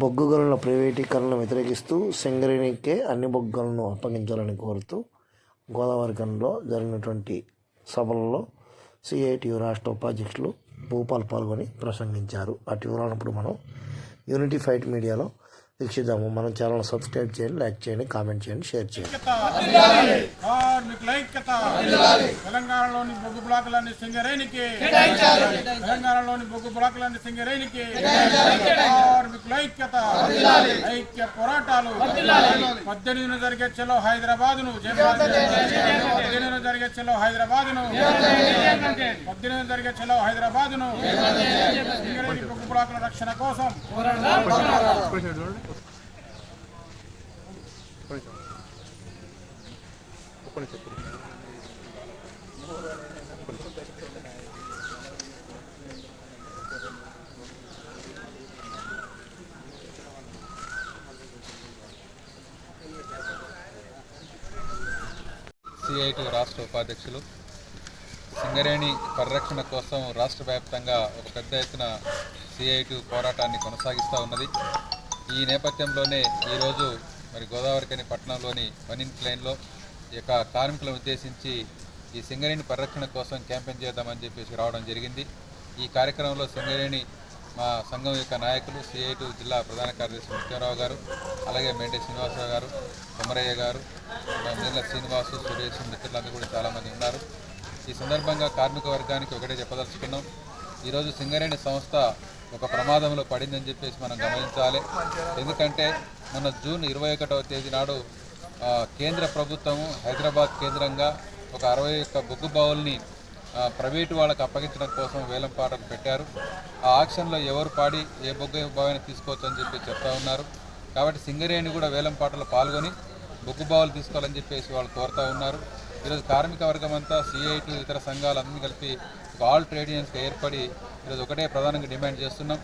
బొగ్గు గనుల ప్రైవేటీకరణను వ్యతిరేకిస్తూ సింగరేణికే అన్ని బొగ్గు గనులను అప్పగించాలని కోరుతూ గోదావరి గనిలో జరిగినటువంటి సభలలో సిఐటియు రాష్ట్ర ఉపాధ్యక్షులు భూపాల్ పాల్గొని ప్రసంగించారు. అటు వివరాలను ఇప్పుడు మనం యూనిటీ ఫైట్ మీడియాలో వీక్షిద్దాము మనం ఛానల్ సబ్స్క్రైబ్ చేయండి లైక్ చేయండి కామెంట్ చేయండి షేర్ చేయండి. తెలంగాణలోని బొగ్గు బ్లాకులన్నీ సింగరేణికి! తెలంగాణలోని బొగ్గు బ్లాకులన్నీ సింగరేణికి! ఐక్యత ఐక్య పోరాటాలు పద్దెనిమిదిన జరిగే చెలో హైదరాబాద్ను పద్దెనిమిదిన జరిగే చెలో హైదరాబాద్ను పద్దెనిమిది జరిగే చెలో హైదరాబాద్ను బొగ్గు రక్షణ కోసం సిఐటి రాష్ట్ర ఉపాధ్యక్షులు. సింగరేణి పరిరక్షణ కోసం రాష్ట్ర వ్యాప్తంగా ఒక పెద్ద ఎత్తున సిఐటి పోరాటాన్ని కొనసాగిస్తూ ఉన్నది. ఈ నేపథ్యంలోనే ఈరోజు మరి గోదావరికని పట్టణంలోని వనిన్ ప్లేన్లో ఈ యొక్క కార్మికులను ఉద్దేశించి ఈ సింగరేణి పరిరక్షణ కోసం క్యాంపెయిన్ చేద్దామని చెప్పేసి రావడం జరిగింది. ఈ కార్యక్రమంలో సింగరేణి మా సంఘం యొక్క నాయకులు సిఐటు జిల్లా ప్రధాన కార్యదర్శి ముత్యారావు గారు అలాగే మేంటే శ్రీనివాసరావు గారు కొమరయ్య గారు నీళ్ళ శ్రీనివాసు సురేష్ మిత్రులందరూ కూడా చాలామంది ఉన్నారు. ఈ సందర్భంగా కార్మిక వర్గానికి ఒకటే చెప్పదలుచుకున్నాం. ఈరోజు సింగరేణి సంస్థ ఒక ప్రమాదంలో పడిందని చెప్పేసి మనం గమనించాలి. ఎందుకంటే మన జూన్ ఇరవై ఒకటవ తేదీ నాడు కేంద్ర ప్రభుత్వము హైదరాబాద్ కేంద్రంగా ఒక అరవై ఒక్క బొగ్గు బావుల్ని ప్రైవేటు వాళ్ళకి అప్పగించడం కోసం వేలం పాటలు పెట్టారు. ఆ ఆక్షన్లో ఎవరు పాడి ఏ బొగ్గు బావిని తీసుకోవచ్చు అని చెప్పి చెప్తా ఉన్నారు. కాబట్టి సింగరేణి కూడా వేలం పాటలో పాల్గొని బొగ్గు బావులు తీసుకోవాలని చెప్పేసి వాళ్ళు కోరుతా ఉన్నారు. ఈరోజు కార్మిక వర్గం అంతా సిఐటి ఇతర సంఘాలన్నీ కలిపి ఒక ఆల్ ట్రేడ్ యూనియన్స్గా ఏర్పడి ఈరోజు ఒకటే ప్రధానంగా డిమాండ్ చేస్తున్నాం.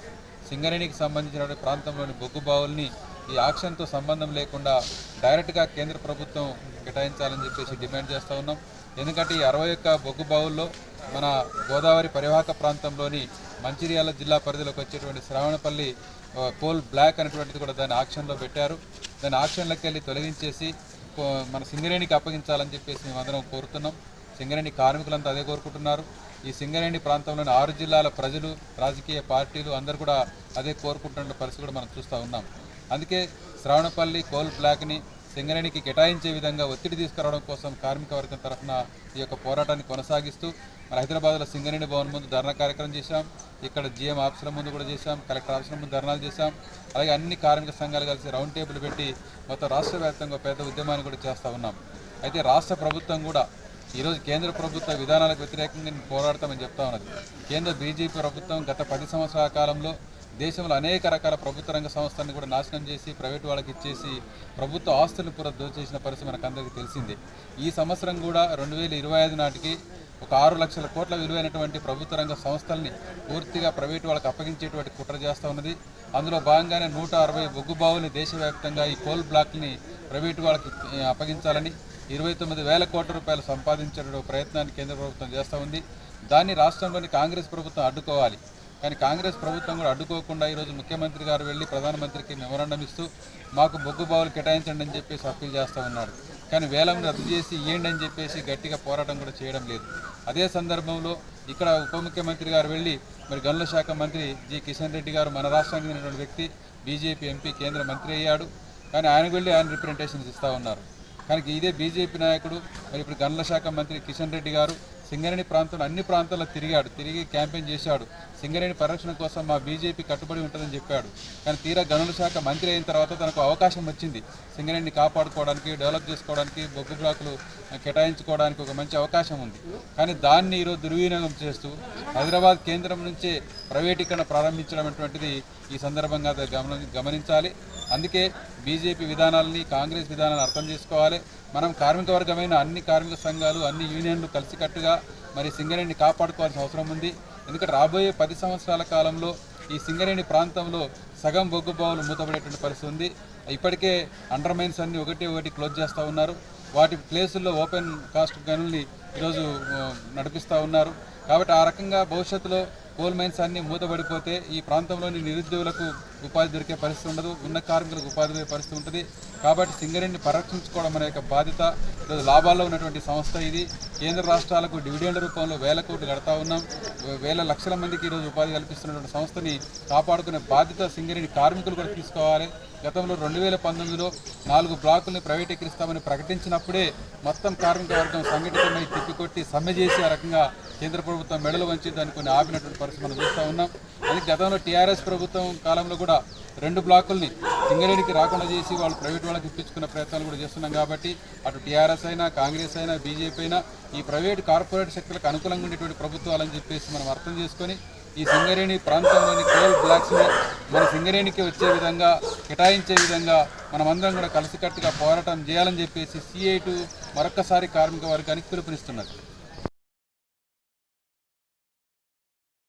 సింగరేణికి సంబంధించిన ప్రాంతంలోని బొగ్గు బావుల్ని ఈ ఆక్షన్తో సంబంధం లేకుండా డైరెక్ట్గా కేంద్ర ప్రభుత్వం కేటాయించాలని చెప్పేసి డిమాండ్ చేస్తూ ఉన్నాం. ఎందుకంటే ఈ అరవై ఒక్క బొగ్గు బావుల్లో మన గోదావరి పరివాహక ప్రాంతంలోని మంచిర్యాల జిల్లా పరిధిలోకి వచ్చేటువంటి శ్రావణపల్లి కోల్ బ్లాక్ అనేటువంటిది కూడా దాన్ని ఆక్షన్లో పెట్టారు. దాన్ని ఆక్షన్లోకి వెళ్ళి తొలగించేసి కో- మన సింగరేణికి అప్పగించాలని చెప్పేసి మేమందరం కోరుతున్నాం. సింగరేణి కార్మికులంతా అదే కోరుకుంటున్నారు. ఈ సింగరేణి ప్రాంతంలోని ఆరు జిల్లాల ప్రజలు రాజకీయ పార్టీలు అందరూ కూడా అదే కోరుకుంటున్న పరిస్థితి కూడా మనం చూస్తూ ఉన్నాం. అందుకే శ్రావణపల్లి కోల్ బ్లాక్ని సింగరేణికి కేటాయించే విధంగా ఒత్తిడి తీసుకురావడం కోసం కార్మిక వర్గం తరఫున ఈ యొక్క పోరాటాన్ని కొనసాగిస్తూ మన హైదరాబాద్లో సింగరేణి భవన్ ముందు ధర్నా కార్యక్రమం చేశాం. ఇక్కడ జిఎం ఆఫీసుల ముందు కూడా చేశాం. కలెక్టర్ ఆఫీసుల ముందు ధర్నాలు చేశాం. అలాగే అన్ని కార్మిక సంఘాలు కలిసి రౌండ్ టేబుల్ పెట్టి మొత్తం రాష్ట్ర వ్యాప్తంగా పెద్ద ఉద్యమాన్ని కూడా చేస్తూ ఉన్నాం. అయితే రాష్ట్ర ప్రభుత్వం కూడా ఈరోజు కేంద్ర ప్రభుత్వ విధానాలకు వ్యతిరేకంగా నేను పోరాడతామని చెప్తా ఉన్నది. కేంద్ర బీజేపీ ప్రభుత్వం గత పది సంవత్సరాల కాలంలో దేశంలో అనేక రకాల ప్రభుత్వ రంగ సంస్థలను కూడా నాశనం చేసి ప్రైవేట్ వాళ్ళకి ఇచ్చేసి ప్రభుత్వ ఆస్తులను కూడా దోచేసిన పరిస్థితి మనకు అందరికీ తెలిసిందే. ఈ సంవత్సరం కూడా రెండు వేల ఇరవై ఐదు నాటికి ఒక ఆరు లక్షల కోట్ల విలువైనటువంటి ప్రభుత్వ రంగ సంస్థల్ని పూర్తిగా ప్రైవేట్ వాళ్ళకి అప్పగించేటువంటి కుట్ర చేస్తూ ఉన్నది. అందులో భాగంగానే నూట అరవై బొగ్గు బావుల్ని దేశవ్యాప్తంగా ఈ కోల్ బ్లాక్ని ప్రైవేటు వాళ్ళకి అప్పగించాలని ఇరవై తొమ్మిది వేల కోట్ల రూపాయలు సంపాదించే ప్రయత్నాన్ని కేంద్ర ప్రభుత్వం చేస్తూ ఉంది. దాన్ని రాష్ట్రంలోని కాంగ్రెస్ ప్రభుత్వం అడ్డుకోవాలి. కానీ కాంగ్రెస్ ప్రభుత్వం కూడా అడ్డుకోకుండా ఈరోజు ముఖ్యమంత్రి గారు వెళ్ళి ప్రధానమంత్రికి మెమరాండం ఇస్తూ మాకు బొగ్గు బావులు కేటాయించండి అని చెప్పేసి అప్పీల్ చేస్తూ ఉన్నాడు. కానీ వేలం రద్దు చేసి ఇయ్యండి అని చెప్పేసి గట్టిగా పోరాటం కూడా చేయడం లేదు. అదే సందర్భంలో ఇక్కడ ఉప ముఖ్యమంత్రి గారు వెళ్ళి మరి గనుల శాఖ మంత్రి జి కిషన్ రెడ్డి గారు మన రాష్ట్రానికి చెందినటువంటి వ్యక్తి బీజేపీ ఎంపీ కేంద్ర మంత్రి అయ్యాడు. కానీ ఆయనకు వెళ్ళి ఆయన రిప్రజెంటేషన్స్ ఇస్తూ ఉన్నారు. కానీ ఇదే బీజేపీ నాయకుడు మరి ఇప్పుడు గనుల శాఖ మంత్రి కిషన్ రెడ్డి గారు సింగరేణి ప్రాంతంలో అన్ని ప్రాంతాల్లో తిరిగాడు తిరిగి క్యాంపెయిన్ చేశాడు. సింగరేణి పరిరక్షణ కోసం మా బీజేపీ కట్టుబడి ఉంటుందని చెప్పాడు. కానీ తీరా గనుల శాఖ మంత్రి అయిన తర్వాత తనకు అవకాశం వచ్చింది. సింగరేణిని కాపాడుకోవడానికి డెవలప్ చేసుకోవడానికి బొగ్గు బ్లాకులు కేటాయించుకోవడానికి ఒక మంచి అవకాశం ఉంది. కానీ దాన్ని ఈరోజు దుర్వినియోగం చేస్తూ హైదరాబాద్ కేంద్రం నుంచే ప్రైవేటీకరణ ప్రారంభించడం అటువంటిది ఈ సందర్భంగా గమని గమనించాలి. అందుకే బీజేపీ విధానాలని కాంగ్రెస్ విధానాలను అర్థం చేసుకోవాలి. మనం కార్మిక వర్గమైన అన్ని కార్మిక సంఘాలు అన్ని యూనియన్లు కలిసికట్టుగా మరి సింగరేణిని కాపాడుకోవాల్సిన అవసరం ఉంది. ఎందుకంటే రాబోయే పది సంవత్సరాల కాలంలో ఈ సింగరేణి ప్రాంతంలో సగం బొగ్గు బావులు మూతపడేటువంటి పరిస్థితి ఉంది. ఇప్పటికే అండర్ మైన్స్ అన్ని ఒకటి ఒకటి క్లోజ్ చేస్తూ ఉన్నారు. వాటి ప్లేసుల్లో ఓపెన్ కాస్ట్ గనుల్ని ఈరోజు నడిపిస్తూ ఉన్నారు. కాబట్టి ఆ రకంగా భవిష్యత్తులో కోల్ మైన్స్ అన్ని మూతపడిపోతే ఈ ప్రాంతంలోని నిరుద్యోగులకు ఉపాధి దొరికే పరిస్థితి ఉండదు ఉన్న కార్మికులకు ఉపాధి దొరికే పరిస్థితి ఉంటుంది. కాబట్టి సింగరేణిని పరిరక్షించుకోవడం అనే యొక్క బాధ్యత ఈరోజు లాభాల్లో ఉన్నటువంటి సంస్థ ఇది. కేంద్ర రాష్ట్రాలకు డివిడెండ్ రూపంలో వేల కోట్లు కడతా ఉన్నాం. వేల లక్షల మందికి ఈరోజు ఉపాధి కల్పిస్తున్నటువంటి సంస్థని కాపాడుకునే బాధ్యత సింగరేణి కార్మికులు కూడా తీసుకోవాలి. గతంలో రెండు వేల పంతొమ్మిదిలో నాలుగు బ్లాకుల్ని ప్రైవేటీకరిస్తామని ప్రకటించినప్పుడే మొత్తం కార్మిక వర్గం సంఘటితమై తిప్పికొట్టి సమ్మె చేసి ఆ రకంగా కేంద్ర ప్రభుత్వం మెడలు వంచి దాన్ని కొన్ని ఆపినటువంటి పరిస్థితి మనం చూస్తూ ఉన్నాం. అది గతంలో టీఆర్ఎస్ ప్రభుత్వం కాలంలో కూడా రెండు బ్లాకుల్ని సింగరేణికి రాకుండా చేసి వాళ్ళు ప్రైవేట్ వాళ్ళకి ఇప్పించుకున్న ప్రయత్నాలు కూడా చేస్తున్నాం కాబట్టి అటు టీఆర్ఎస్ అయినా కాంగ్రెస్ అయినా బీజేపీ అయినా ఈ ప్రైవేట్ కార్పొరేట్ శక్తులకు అనుకూలంగా ఉండేటువంటి ప్రభుత్వాలని చెప్పేసి మనం అర్థం చేసుకొని ఈ సింగరేణి ప్రాంతంలోని కోల్ బ్లాక్స్ని మన సింగరేణికి వచ్చే విధంగా కేటాయించే విధంగా మనమందరం కూడా కలిసికట్టుగా పోరాటం చేయాలని చెప్పేసి సిఐటు మరొక్కసారి కార్మిక వర్గానికి పిలుపునిస్తున్నారు